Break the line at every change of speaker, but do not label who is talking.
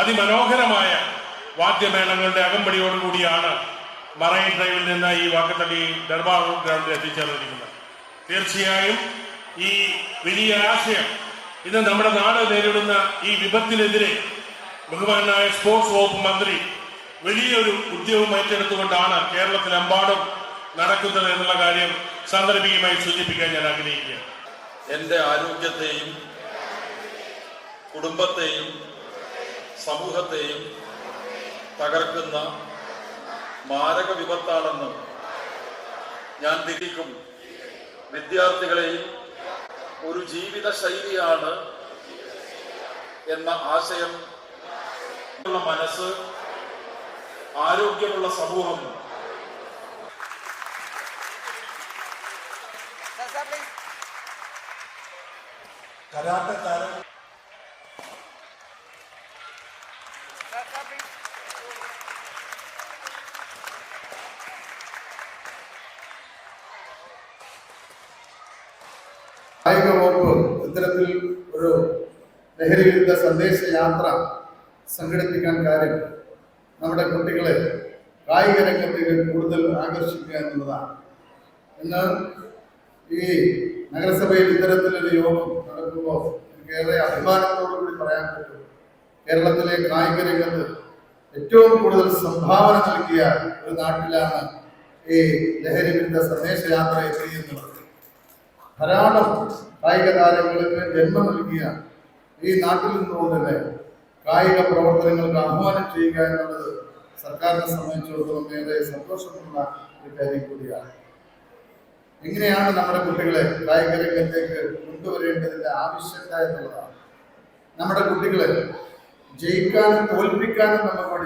അതിമനോഹരമായ വാദ്യമേളങ്ങളുടെ അകമ്പടിയോടുകൂടിയാണ് മറൈൻ ഡ്രൈവിൽ നിന്ന് ഈ വാക്കത്തടി ദർബാർ ഗ്രൗണ്ടിൽ എത്തിച്ചേർന്നിരിക്കുന്നത്. തീർച്ചയായും ഈ വലിയ ആശയം ഇന്ന് നമ്മുടെ നാട് നേരിടുന്ന ഈ വിപത്തിനെതിരെ ബഹുമാനായ സ്പോർട്സ് വകുപ്പ് മന്ത്രി വലിയൊരു ഉദ്യോഗം ഏറ്റെടുത്തുകൊണ്ടാണ് കേരളത്തിലെമ്പാടും നടക്കുന്നത് എന്നുള്ള കാര്യം സാന്ദർഭികമായി സൂചിപ്പിക്കാൻ ഞാൻ ആഗ്രഹിക്കുകയാണ്.
എന്റെ ആരോഗ്യത്തെയും കുടുംബത്തെയും സമൂഹത്തെയും തകർക്കുന്ന മാരക വിപത്താണെന്ന് ഞാൻ തിരിക്കും. വിദ്യാർത്ഥികളെയും ഒരു ജീവിത ശൈലിയാണ് എന്ന ആശയം ഉള്ള മനസ്സ് ആരോഗ്യമുള്ള സമൂഹം.
കരാട്ടെ കായിക വകുപ്പ്. ഇത്തരത്തിൽ ഒരു ലഹരി വിരുദ്ധ സന്ദേശ യാത്ര സംഘടിപ്പിക്കാൻ കാര്യം നമ്മുടെ കുട്ടികളെ കായിക രംഗത്തേക്ക് കൂടുതൽ ആകർഷിക്കുക എന്നുള്ളതാണ്. ഇന്ന് ഈ നഗരസഭയിൽ ഇത്തരത്തിലൊരു യോഗം നടക്കുമ്പോൾ ഏറെ അഭിമാനത്തോടു കൂടി പറയാൻ പറ്റും. കേരളത്തിലെ കായിക രംഗത്ത് ഏറ്റവും കൂടുതൽ സംഭാവന നൽകിയ ഒരു നാട്ടിലാണ് ഈ ലഹരി വിരുദ്ധ സന്ദേശ യാത്ര എത്തിയെന്നുള്ളത്. ധാരാളം കായിക താരങ്ങൾക്ക് ജന്മം നൽകിയ ഈ നാട്ടിൽ നിന്നുകൊണ്ട് തന്നെ കായിക പ്രവർത്തനങ്ങൾക്ക് ആഹ്വാനം ചെയ്യുക എന്നുള്ളത് സർക്കാരിനെ സംബന്ധിച്ചിടത്തോളം ഏറെ സന്തോഷമുള്ള ഒരു കാര്യം കൂടിയാണ്. എങ്ങനെയാണ് നമ്മുടെ കുട്ടികളെ കായിക രംഗത്തേക്ക് കൊണ്ടുവരേണ്ടതിന്റെ ആവശ്യകത എന്നുള്ളതാണ്. നമ്മുടെ കുട്ടികളെ ജയിക്കാനും തോൽപ്പിക്കാനും നമ്മൾ